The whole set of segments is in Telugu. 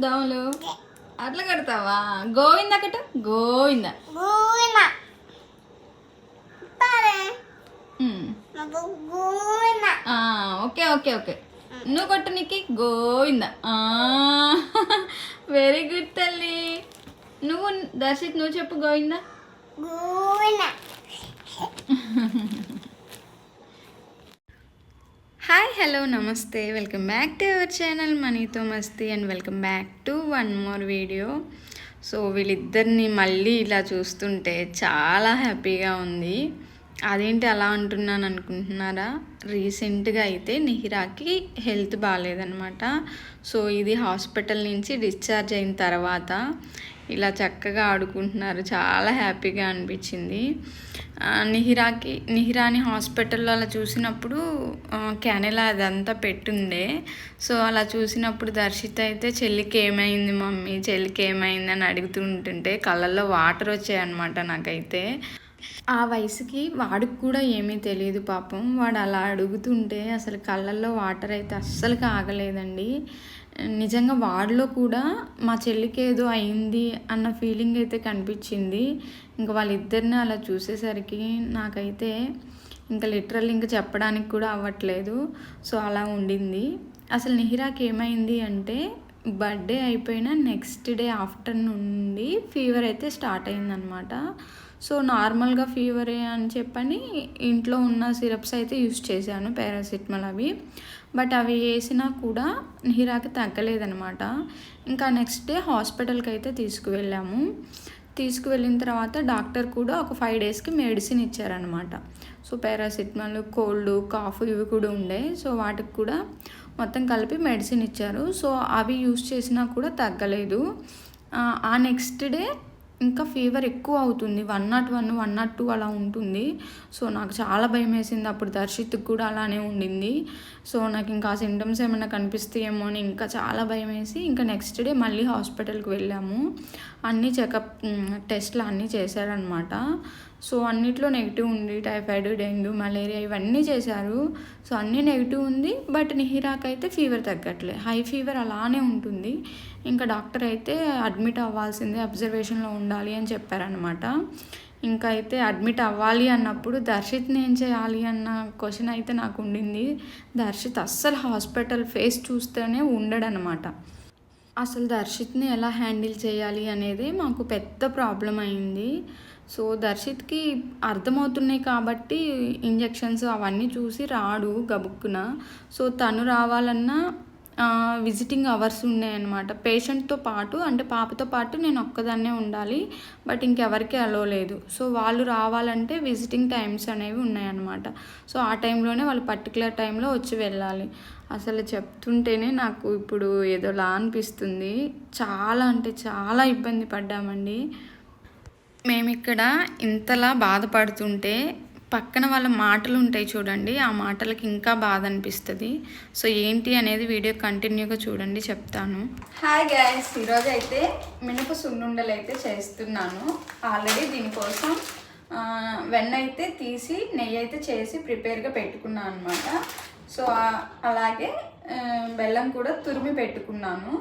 దోమలు అట్లా కడతావా? గోవింద కట్టు గోవింద. Okay okay okay. నువ్వు కొట్టు నీకి గోవింద. వెరీ గుడ్ తల్లి. నువ్వు దర్శిత్ నువ్వు చెప్పు గోవింద. గూన హాయ్ హలో నమస్తే. Welcome back to our channel మనీతో మస్తీ and welcome back to one more video. So వీళ్ళిద్దరిని మళ్ళీ ఇలా చూస్తుంటే చాలా హ్యాపీగా ఉంది. అదేంటి అలా అంటున్నాను అనుకుంటున్నారా? రీసెంట్గా అయితే నిహిరాకి హెల్త్ బాగాలేదనమాట సో ఇది హాస్పిటల్ నుంచి డిశ్చార్జ్ అయిన తర్వాత ఇలా చక్కగా ఆడుకుంటున్నారు. చాలా హ్యాపీగా అనిపించింది. నిహిరాకి నిహిరాని హాస్పిటల్లో అలా చూసినప్పుడు ఆ, కెనెలా అదంతా పెట్టుండే. సో అలా చూసినప్పుడు దర్శిత అయితే చెల్లికి ఏమైంది మమ్మీ? చెల్లికి ఏమైంది అని అడుగుతుంటుంటే కళ్ళల్లో వాటర్ వచ్చాయన్నమాట నాకైతే. ఆ వయసుకి వాడికి కూడా ఏమీ తెలియదు పాపం. వాడు అలా అడుగుతుంటే అసలు కళ్ళల్లో వాటర్ అయితే అస్సలు ఆగలేదండి నిజంగా వాడిలో కూడా మా చెల్లికి ఏదో అయింది అన్న ఫీలింగ్ అయితే కనిపించింది. ఇంకా వాళ్ళిద్దరిని అలా చూసేసరికి నాకైతే ఇంకా లిటరల్ ఇంకా చెప్పడానికి కూడా అవ్వట్లేదు. సో అలా ఉండింది. అసలు నిహిరాకి ఏమైంది అంటే బర్త్డే అయిపోయిన నెక్స్ట్ డే ఆఫ్టర్నూన్ నుండి ఫీవర్ అయితే స్టార్ట్ అయిందనమాట సో నార్మల్గా ఫీవరే అని చెప్పని ఇంట్లో ఉన్న సిరప్స్ అయితే యూస్ చేశాను పారాసిటమాల్ అవి. బట్ అవి వేసినా కూడా నిహిరాకి తగ్గలేదనమాట ఇంకా నెక్స్ట్ డే హాస్పిటల్కి అయితే తీసుకువెళ్ళాము. తీసుకువెళ్ళిన తర్వాత డాక్టర్ కూడా ఒక ఫైవ్ డేస్కి మెడిసిన్ ఇచ్చారనమాట సో పారాసిటమాల్ కోల్డ్ కాఫ్ ఇవి కూడా ఉండే. సో వాటికి కూడా మొత్తం కలిపి మెడిసిన్ ఇచ్చారు. సో అవి యూస్ చేసినా కూడా తగ్గలేదు. ఆ నెక్స్ట్ డే ఇంకా ఫీవర్ ఎక్కువ అవుతుంది. One not one one not two అలా ఉంటుంది. సో నాకు చాలా భయం వేసింది అప్పుడు దర్శిత్కి కూడా అలానే ఉండింది. సో నాకు ఇంకా ఆ సింటమ్స్ ఏమైనా కనిపిస్తాయేమో అని ఇంకా చాలా భయం వేసి ఇంకా నెక్స్ట్ డే మళ్ళీ హాస్పిటల్కి వెళ్ళాము. అన్ని చెకప్ టెస్ట్లు అన్నీ చేశారనమాట సో అన్నిట్లో నెగిటివ్ ఉంది టైఫాయిడ్ డెంగ్యూ మలేరియా ఇవన్నీ చేశారు. సో అన్నీ నెగిటివ్ ఉంది బట్ నిహిరాకైతే అయితే ఫీవర్ తగ్గట్లే. హై ఫీవర్ అలానే ఉంటుంది. ఇంకా డాక్టర్ అయితే అడ్మిట్ అవ్వాల్సిందే అబ్జర్వేషన్లో ఉండాలి అని చెప్పారనమాట ఇంకా అయితే అడ్మిట్ అవ్వాలి అన్నప్పుడు దర్శిత్ని ఏం చేయాలి అన్న క్వశ్చన్ అయితే నాకు ఉండింది. దర్శిత్ అస్సలు హాస్పిటల్ ఫేస్ చూస్తేనే ఉండడనమాట అసలు దర్శిత్ని ఎలా హ్యాండిల్ చేయాలి అనేది మాకు పెద్ద ప్రాబ్లం అయింది. సో దర్శిత్కి అర్థమవుతున్నాయి కాబట్టి ఇంజెక్షన్స్ అవన్నీ చూసి రాడు గబుక్కున. సో తను రావాలన్నా విజిటింగ్ అవర్స్ ఉన్నాయన్నమాట. పేషెంట్తో పాటు అంటే పాపతో పాటు నేను ఒక్కదాన్నే ఉండాలి. బట్ ఇంకెవరికి అలో లేదు. సో వాళ్ళు రావాలంటే విజిటింగ్ టైమ్స్ అనేవి ఉన్నాయన్నమాట. సో ఆ టైంలోనే వాళ్ళు పర్టికులర్ టైంలో వచ్చి వెళ్ళాలి. అసలు చెప్తుంటేనే నాకు ఇప్పుడు ఏదోలా అనిపిస్తుంది. చాలా అంటే చాలా ఇబ్బంది పడ్డామండి. మేము ఇక్కడ ఇంతలా బాధపడుతుంటే పక్కన వాళ్ళ మాటలు ఉంటాయి చూడండి ఆ మాటలకి ఇంకా బాధ అనిపిస్తుంది సో ఏంటి అనేది వీడియో కంటిన్యూగా చూడండి చెప్తాను. హాయ్ గ్యాస్ ఈరోజు అయితే మినప సున్నుండలు అయితే చేస్తున్నాను. ఆల్రెడీ దీనికోసం వెన్న అయితే తీసి నెయ్యి అయితే చేసి ప్రిపేర్గా పెట్టుకున్నాను అనమాట సో అలాగే బెల్లం కూడా తురిమి పెట్టుకున్నాను.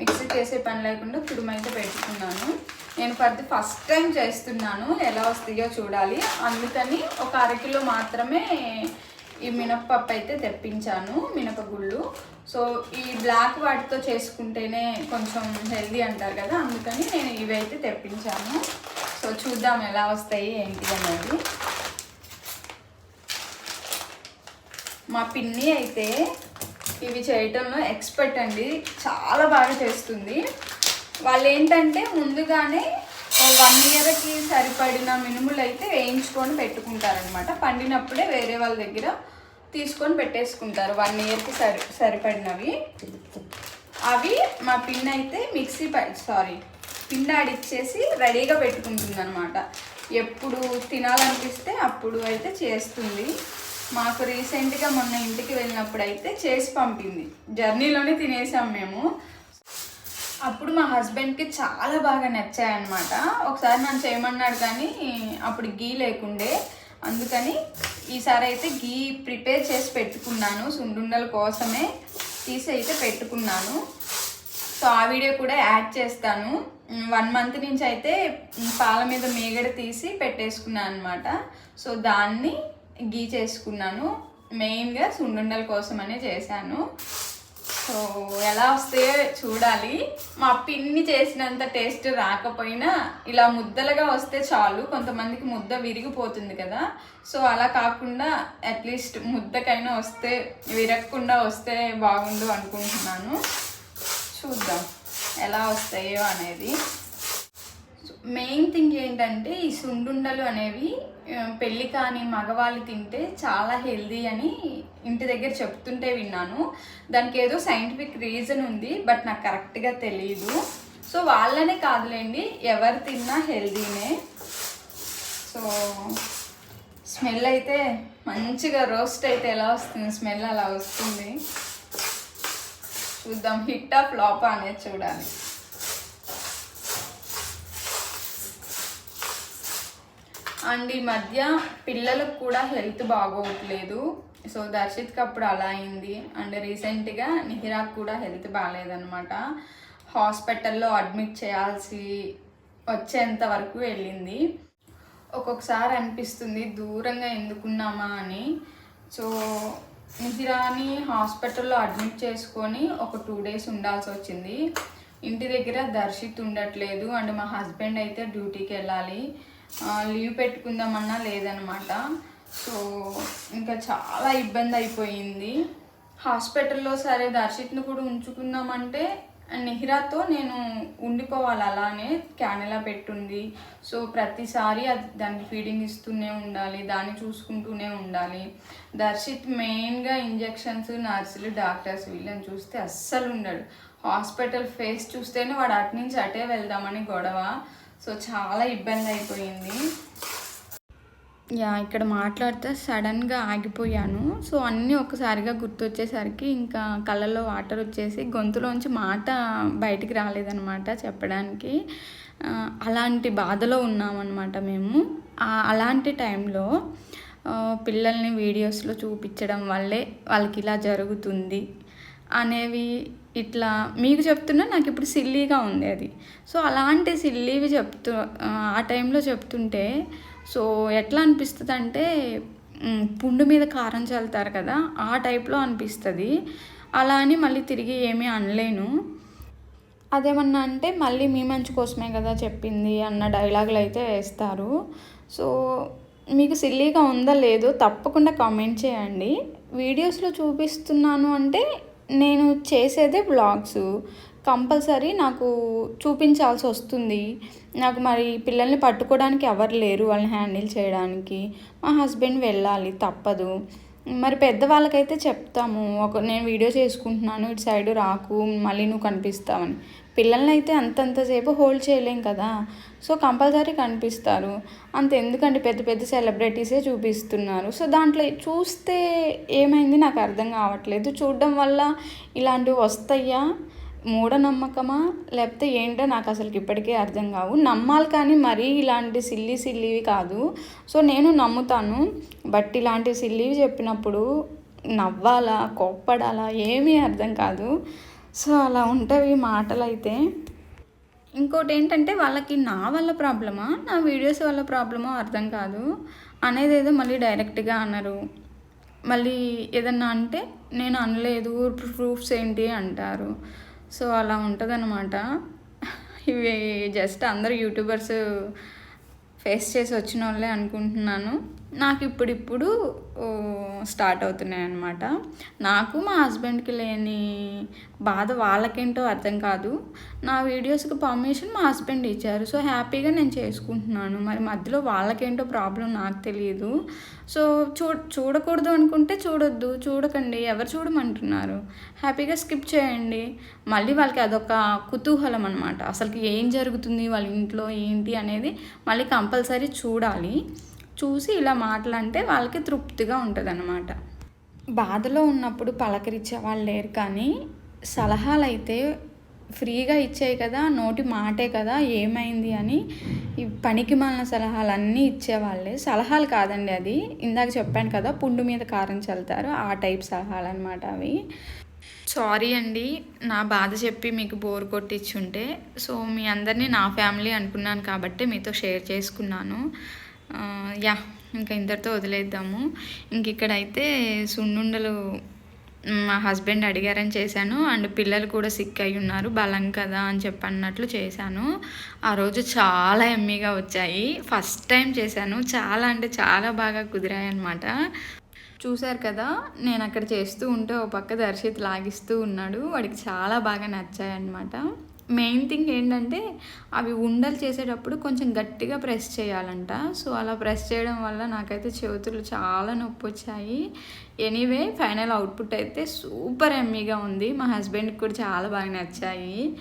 మిక్సీ చేసే పని లేకుండా తురిమి అయితే పెట్టుకున్నాను. నేను ఫర్ ది ఫస్ట్ టైం చేస్తున్నాను. ఎలా వస్తాయో చూడాలి. అందుకని ఒక అరకిలో మాత్రమే ఈ మినప్పప్పు అయితే తెప్పించాను మినపగుళ్ళు. సో ఈ బ్లాక్ వాటితో చేసుకుంటేనే కొంచెం హెల్దీ అంటారు కదా అందుకని నేను ఇవి అయితే తెప్పించాను. సో చూద్దాం ఎలా వస్తాయి ఏంటి అనేది. మా పిన్ని అయితే ఇవి చేయటంలో ఎక్స్పర్ట్ అండి. చాలా బాగా చేస్తుంది. వాళ్ళు ఏంటంటే ముందుగానే వన్ ఇయర్కి సరిపడిన మినుములు అయితే వేయించుకొని పెట్టుకుంటారనమాట పండినప్పుడే వేరే వాళ్ళ దగ్గర తీసుకొని పెట్టేసుకుంటారు. వన్ ఇయర్కి సరి సరిపడినవి. అవి మా పిన్ అయితే మిక్సీ సారీ పిన్ ఆడిచ్చేసి రెడీగా పెట్టుకుంటుంది అనమాట ఎప్పుడు తినాలనిపిస్తే అప్పుడు అయితే చేస్తుంది. మాకు రీసెంట్గా మొన్న ఇంటికి వెళ్ళినప్పుడు అయితే చేసి పంపింది. జర్నీలోనే తినేసాం మేము. అప్పుడు మా హస్బెండ్కి చాలా బాగా నచ్చాయన్నమాట. ఒకసారి నన్ను చేయమన్నాడు కానీ అప్పుడు గీ లేకుండే. అందుకని ఈసారి అయితే గీ ప్రిపేర్ చేసి పెట్టుకున్నాను. సుండుండల కోసమే తీసి అయితే పెట్టుకున్నాను. సో ఆ వీడియో కూడా యాడ్ చేస్తాను. వన్ మంత్ నుంచి అయితే పాల మీద మేగడ తీసి పెట్టేసుకున్నాను అనమాట సో దాన్ని గీ చేసుకున్నాను. మెయిన్గా సుండుండల కోసమనే చేశాను. సో ఎలా వస్తాయో చూడాలి. మా పిన్ని చేసినంత టేస్ట్ రాకపోయినా ఇలా ముద్దలుగా వస్తే చాలు. కొంతమందికి ముద్ద విరిగిపోతుంది కదా. సో అలా కాకుండా అట్లీస్ట్ ముద్దకైనా వస్తే విరగకుండా వస్తే బాగుండు అనుకుంటున్నాను. చూద్దాం ఎలా వస్తాయో అనేది. మెయిన్ థింగ్ ఏంటంటే ఈ సుండుండలు అనేవి పెళ్ళి కాని మగవాళ్ళు తింటే చాలా హెల్దీ అని ఇంటి దగ్గర చెప్తుంటే విన్నాను. దానికి ఏదో సైంటిఫిక్ రీజన్ ఉంది బట్ నాకు కరెక్ట్గా తెలియదు సో వాళ్ళనే కాదులేండి ఎవరు తిన్నా హెల్దీనే సో స్మెల్ అయితే మంచిగా రోస్ట్ అయితే ఎలా వస్తుంది? స్మెల్ అలా వస్తుంది. చూద్దాం హిట్ ఆఫ్ ఫ్లాప్ అనేది చూడాలి. అండ్ ఈ మధ్య పిల్లలకు కూడా హెల్త్ బాగోవట్లేదు సో దర్శిత్కి అప్పుడు అలా అయింది. అండ్ రీసెంట్గా నిహిరాకు కూడా హెల్త్ బాగాలేదనమాట హాస్పిటల్లో అడ్మిట్ చేయాల్సి వచ్చేంత వరకు వెళ్ళింది. ఒక్కొక్కసారి అనిపిస్తుంది దూరంగా ఎందుకున్నామా అని. సో నిహిరాని హాస్పిటల్లో అడ్మిట్ చేసుకొని ఒక టూ డేస్ ఉండాల్సి వచ్చింది. ఇంటి దగ్గర దర్శిత్ ఉండట్లేదు. అండ్ మా హస్బెండ్ అయితే డ్యూటీకి వెళ్ళాలి. లీవ్ పెట్టుకుందామన్నా లేదనమాట. సో ఇంకా చాలా ఇబ్బంది అయిపోయింది. హాస్పిటల్లో సరే దర్శిత్ను కూడా ఉంచుకుందామంటే నిహిరాతో నేను ఉండిపోవాలి అలానే క్యానెలా పెట్టుంది. సో ప్రతిసారి అది దానికి ఫీడింగ్ ఇస్తూనే ఉండాలి దాన్ని చూసుకుంటూనే ఉండాలి. దర్శిత్ మెయిన్గా ఇంజెక్షన్స్ నర్సులు డాక్టర్స్ వీళ్ళని చూస్తే అస్సలు ఉండడు. హాస్పిటల్ ఫేస్ చూస్తేనే వాడు అటు నుంచి అటే వెళ్దామని గొడవ. సో చాలా ఇబ్బంది అయిపోయింది. యా ఇక్కడ మాట్లాడితే సడన్గా ఆగిపోయాను. సో అన్నీ ఒక్కసారిగా గుర్తొచ్చేసరికి ఇంకా కళ్ళలో వాటర్ వచ్చేసి గొంతులోంచి మాట బయటికి రాలేదనమాట చెప్పడానికి. అలాంటి బాధలో ఉన్నామన్నమాట మేము. అలాంటి టైంలో పిల్లల్ని వీడియోస్లో చూపించడం వల్లే వాళ్ళకి ఇలా జరుగుతుంది. అనేవి ఇట్లా మీకు చెప్తున్నా నాకు ఇప్పుడు సిల్లీగా ఉంది అది. సో అలాంటి సిల్లీవి చెప్తూ ఆ, టైంలో చెప్తుంటే సో ఎట్లా అనిపిస్తుంది అంటే పుండు మీద కారం చల్లుతారు కదా ఆ టైప్లో అనిపిస్తుంది. అలా అని మళ్ళీ తిరిగి ఏమీ అనలేను. అదేమన్నా అంటే మళ్ళీ మీ మంచి కోసమే కదా చెప్పింది అన్న డైలాగులు అయితే వేస్తారు. సో మీకు సిల్లీగా ఉందా లేదో తప్పకుండా కామెంట్ చేయండి. వీడియోస్లో చూపిస్తున్నాను అంటే నేను చేసేదే బ్లాగ్స్. కంపల్సరీ నాకు చూపించాల్సి వస్తుంది. నాకు మరి పిల్లల్ని పట్టుకోవడానికి ఎవరు లేరు వాళ్ళని హ్యాండిల్ చేయడానికి. మా హస్బెండ్ వెళ్ళాలి తప్పదు. మరి పెద్దవాళ్ళకైతే చెప్తాము ఒక నేను వీడియో చేసుకుంటున్నాను ఇటు సైడ్ రాకు మళ్ళీ నువ్వు కనిపిస్తావని. పిల్లల్ని అయితే అంతంతసేపు హోల్డ్ చేయలేం కదా. సో కంపల్సరీ కనిపిస్తారు. అంత ఎందుకంటే పెద్ద పెద్ద సెలబ్రిటీసే చూపిస్తున్నారు? సో దాంట్లో చూస్తే ఏమైంది నాకు అర్థం కావట్లేదు. చూడడం వల్ల ఇలాంటివి వస్తాయా? మూఢనమ్మకమా? లేకపోతే ఏంటో నాకు అసలు ఇప్పటికే అర్థం కావు. నమ్మాలి కానీ మరీ ఇలాంటి సిల్లి సిల్లివి కాదు. సో నేను నమ్ముతాను. బట్ ఇలాంటి సిల్లివి చెప్పినప్పుడు నవ్వాలా కోప్పడాలా ఏమీ అర్థం కాదు. సో అలా ఉంటవి మాటలు అయితే ఇంకోటి ఏంటంటే వాళ్ళకి నా వల్ల ప్రాబ్లమా నా వీడియోస్ వల్ల ప్రాబ్లమో అర్థం కాదు. అనేది ఏదో మళ్ళీ డైరెక్ట్గా అన్నారు మళ్ళీ ఏదన్నా అంటే నేను అనలేదు ప్రూఫ్స్ ఏంటి అంటారు. సో అలా ఉంటుందన్నమాట. ఇవి జస్ట్ అందరు యూట్యూబర్స్ ఫేస్ చేసి వచ్చిన వాళ్ళే అనుకుంటున్నాను. నాకు ఇప్పుడిప్పుడు స్టార్ట్ అవుతున్నాయి అన్నమాట నాకు మా హస్బెండ్కి లేని బాధ వాళ్ళకేంటో అర్థం కాదు. నా వీడియోస్కి పర్మిషన్ మా హస్బెండ్ ఇచ్చారు. సో హ్యాపీగా నేను చేసుకుంటున్నాను. మరి మధ్యలో వాళ్ళకేంటో ప్రాబ్లం నాకు తెలియదు సో చూ చూడకూడదు అనుకుంటే చూడొద్దు. చూడకండి. ఎవరు చూడమంటున్నారు? హ్యాపీగా స్కిప్ చేయండి. మళ్ళీ వాళ్ళకి అదొక కుతూహలం అనమాట అసలుకి ఏం జరుగుతుంది? వాళ్ళ ఇంట్లో ఏంటి అనేది మళ్ళీ కంపల్సరీ చూడాలి. చూసి ఇలా మాటలంటే వాళ్ళకి తృప్తిగా ఉంటుంది అనమాట బాధలో ఉన్నప్పుడు పలకరించే వాళ్ళు లేరు కానీ సలహాలు అయితే ఫ్రీగా ఇచ్చాయి కదా నోటి మాటే కదా ఏమైంది అని ఈ పనికి మాలిన సలహాలు అన్నీ ఇచ్చేవాళ్ళే. సలహాలు కాదండి అది. ఇందాక చెప్పాను కదా పుండు మీద కారం చల్లుతారు. ఆ టైప్ సలహాలు అనమాట అవి. సారీ అండి నా బాధ చెప్పి మీకు బోర్ కొట్టించుంటే సో మీ అందరినీ నా ఫ్యామిలీ అనుకున్నాను కాబట్టి మీతో షేర్ చేసుకున్నాను. యా ఇంకా ఇంతటితో వదిలేద్దాము. ఇంక ఇక్కడైతే సున్నుండలు మా హస్బెండ్ అడిగారని చేశాను. అండ్ పిల్లలు కూడా సిక్ అయి ఉన్నారు బలం కదా అని చెప్పి అన్నట్లు చేశాను. ఆ రోజు చాలా ఎమ్మీగా వచ్చాయి. ఫస్ట్ టైం చేశాను. చాలా అంటే చాలా బాగా కుదిరాయి అనమాట చూశారు కదా నేను అక్కడ చేస్తూ ఉంటే ఓ పక్క దర్శిత్ లాగిస్తూ ఉన్నాడు. వాడికి చాలా బాగా నచ్చాయి అనమాట మెయిన్ థింగ్ ఏంటంటే అవి ఉండలు చేసేటప్పుడు కొంచెం గట్టిగా ప్రెస్ చేయాలంట. సో అలా ప్రెస్ చేయడం వల్ల నాకైతే చేతులు చాలా నొప్పి వచ్చాయి. ఎనీవే ఫైనల్ అవుట్పుట్ అయితే సూపర్ ఎమ్మీగా ఉంది. మా హస్బెండ్కి కూడా చాలా బాగా నచ్చాయి.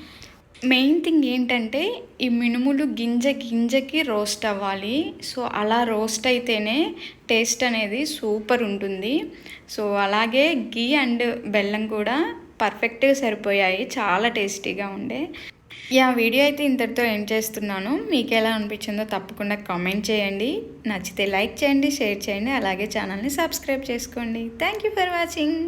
మెయిన్ థింగ్ ఏంటంటే ఈ మినుములు గింజ గింజకి రోస్ట్ అవ్వాలి. సో అలా రోస్ట్ అయితేనే టేస్ట్ అనేది సూపర్ ఉంటుంది. సో అలాగే గీ అండ్ బెల్లం కూడా పర్ఫెక్ట్గా సరిపోయాయి. చాలా టేస్టీగా ఉండే. యా వీడియో అయితే ఇంతటితో ఏం చేస్తున్నాను. మీకు ఎలా అనిపించిందో తప్పకుండా కామెంట్ చేయండి. నచ్చితే లైక్ చేయండి షేర్ చేయండి. అలాగే ఛానల్ని సబ్స్క్రైబ్ చేసుకోండి. Thank you for watching.